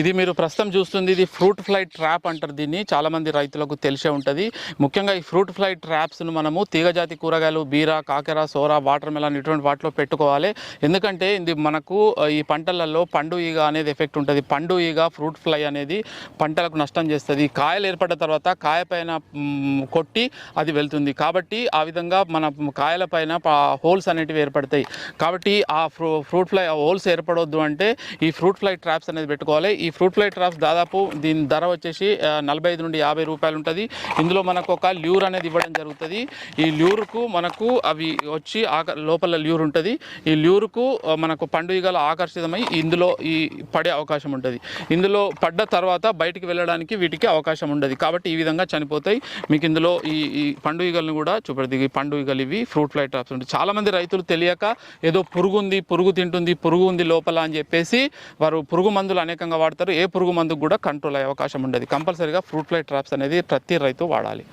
ఇది మీరు ప్రస్తుతం చూస్తుంది ఇది ఫ్రూట్ ఫ్లై ట్రాప్ అంటారు దీన్ని. చాలామంది రైతులకు తెలిసే ఉంటుంది. ముఖ్యంగా ఈ ఫ్రూట్ ఫ్లై ట్రాప్స్ను మనము తీగజాతి కూరగాయలు బీర కాకెర సోరా వాటర్ మెలన్ ఇటువంటి వాటిలో పెట్టుకోవాలి. ఎందుకంటే ఇది మనకు ఈ పంటలలో పండు ఈగ అనేది ఎఫెక్ట్ ఉంటుంది. పండు ఈగ ఫ్రూట్ ఫ్లై అనేది పంటలకు నష్టం చేస్తుంది. కాయలు ఏర్పడిన తర్వాత కాయ పైన కొట్టి అది వెళ్తుంది. కాబట్టి ఆ విధంగా మన కాయల పైన హోల్స్ అనేటివి ఏర్పడతాయి. కాబట్టి ఆ ఫ్రూ ఫ్రూట్ ఫ్లై హోల్స్ ఏర్పడవద్దు అంటే ఈ ఫ్రూట్ ఫ్లై ట్రాప్స్ అనేది పెట్టుకోవాలి. ఈ ఫ్రూట్ ఫ్లై ట్రాప్స్ దాదాపు దీని ధర వచ్చేసి నలభై ఐదు నుండి యాభై రూపాయలు ఉంటుంది. ఇందులో మనకు ఒక ల్యూర్ అనేది ఇవ్వడం జరుగుతుంది. ఈ ల్యూర్కు మనకు అవి వచ్చి ఆక లోపల ల్యూర్ ఉంటుంది. ఈ ల్యూర్కు మనకు పండుగల ఆకర్షితమై ఇందులో ఈ పడే అవకాశం ఉంటుంది. ఇందులో పడ్డ తర్వాత బయటికి వెళ్ళడానికి వీటికి అవకాశం ఉండదు. కాబట్టి ఈ విధంగా చనిపోతాయి. మీకు ఇందులో ఈ ఈ పండుగలను కూడా చూపెడది ఈ పండుగలు ఇవి ఫ్రూట్ ఫ్లై ట్రాప్స్ ఉంటాయి. చాలామంది రైతులు తెలియక ఏదో పురుగు ఉంది పురుగు తింటుంది పురుగు ఉంది లోపల అని చెప్పేసి వారు పురుగు మందులు అనేకంగా వాడుతారు వాడతారు ఏ పురుగు మందుకు కూడా కంట్రోల్ అయ్యే అవకాశం ఉండదు. కంపల్సరీగా ఫ్రూట్ ఫ్లై ట్రాప్స్ అనేది ప్రతి రైతు వాడాలి.